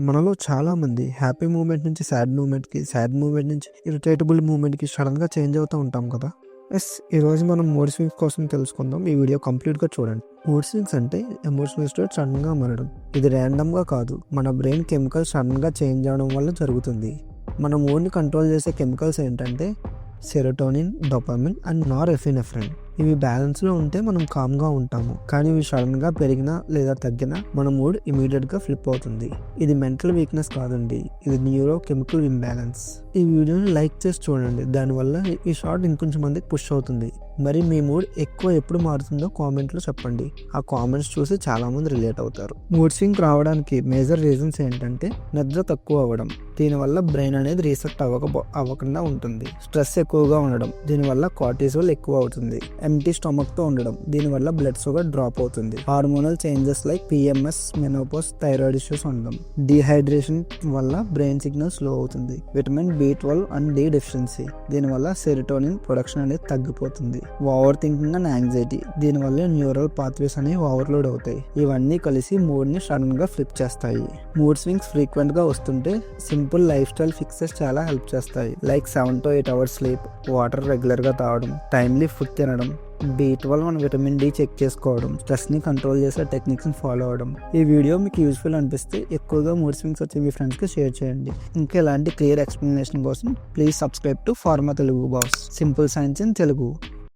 మనలో చాలా మంది హ్యాపీ మూమెంట్ నుంచి సాడ్ మూమెంట్కి సాడ్ మూమెంట్ నుంచి ఇరిటేటబుల్ మూమెంట్కి సడన్గా చేంజ్ అవుతూ ఉంటాం కదా? ఎస్ ఈరోజు మనం మూడ్ స్వింగ్స్ కోసం తెలుసుకుందాం. ఈ వీడియో కంప్లీట్గా చూడండి. మూడ్ స్వింగ్స్ అంటే ఎమోషనల్ స్టేట్ సడన్గా మారడం. ఇది ర్యాండమ్గా కాదు. మన బ్రెయిన్ కెమికల్స్ సడన్గా చేంజ్ అవడం వల్ల జరుగుతుంది. మన మూడ్ని కంట్రోల్ చేసే కెమికల్స్ ఏంటంటే సెరోటోనిన్ డొపామిన్ అండ్ నార్ ఎఫినెఫ్రిన్ ఇవి బ్యాలెన్స్లో ఉంటే మనం కామ్గా ఉంటాము. కానీ ఇవి సడన్గా పెరిగినా లేదా తగ్గినా మన మూడ్ ఇమీడియట్గా ఫ్లిప్ అవుతుంది. ఇది మెంటల్ వీక్నెస్ కాదండి. ఇది న్యూరో కెమికల్ ఇంబ్యాలెన్స్ ఈ వీడియోని లైక్ చేసి చూడండి. దానివల్ల ఈ షార్ట్ ఇంకొంచెం మందికి పుష్ అవుతుంది. మరి మీ మూడ్ ఎక్కువ ఎప్పుడు మారుతుందో కామెంట్లో చెప్పండి. ఆ కామెంట్స్ చూసి చాలామంది రిలేట్ అవుతారు. మూడ్ స్వింగ్ రావడానికి మేజర్ రీజన్స్ ఏంటంటే నిద్ర తక్కువ అవ్వడం. దీనివల్ల బ్రెయిన్ అనేది రీసెట్ అవ్వక అవ్వకుండా ఉంటుంది. స్ట్రెస్ ఎక్కువగా ఉండడం. దీనివల్ల కార్టిజోల్ ఎక్కువ అవుతుంది. ఎంటీ స్టమక్తో ఉండడం. దీనివల్ల బ్లడ్ షుగర్ డ్రాప్ అవుతుంది. Hormonal changes like PMS menopause thyroid issues ఉండడం. డిహైడ్రేషన్ వల్ల బ్రెయిన్ సిగ్నల్ స్లో అవుతుంది. Vitamin B twelve and D deficiency దీనివల్ల సెరిటోనిన్ ప్రొడక్షన్ అనేది తగ్గిపోతుంది. Over thinking and anxiety. దీనివల్ల న్యూరల్ పాత్వేస్ అనేవి ఓవర్లోడ్ అవుతాయి. ఇవన్నీ కలిసి మూడ్ని సడన్గా ఫ్లిప్ చేస్తాయి. మూడ్ స్వింగ్స్ ఫ్రీక్వెంట్గా వస్తుంటే సింపుల్ లైఫ్ స్టైల్ ఫిక్సెస్ చాలా హెల్ప్ చేస్తాయి. Like seven to eight hours sleep water రెగ్యులర్గా తాగడం టైమ్లీ ఫుడ్ తినడం బీ ట్వెల్వ్ మనం విటమిన్ డి చెక్ చేసుకోవడం స్ట్రెస్ని కంట్రోల్ చేసే టెక్నిక్స్ని ఫాలో అవడం. ఈ వీడియో మీకు యూస్ఫుల్ అనిపిస్తే ఎక్కువగా మూడ్ స్వింగ్స్ వచ్చి మీ ఫ్రెండ్స్కి షేర్ చేయండి. ఇంకా ఇలాంటి క్లియర్ ఎక్స్ప్లెనేషన్ కోసం please subscribe to pharma Telugu boss simple science in Telugu.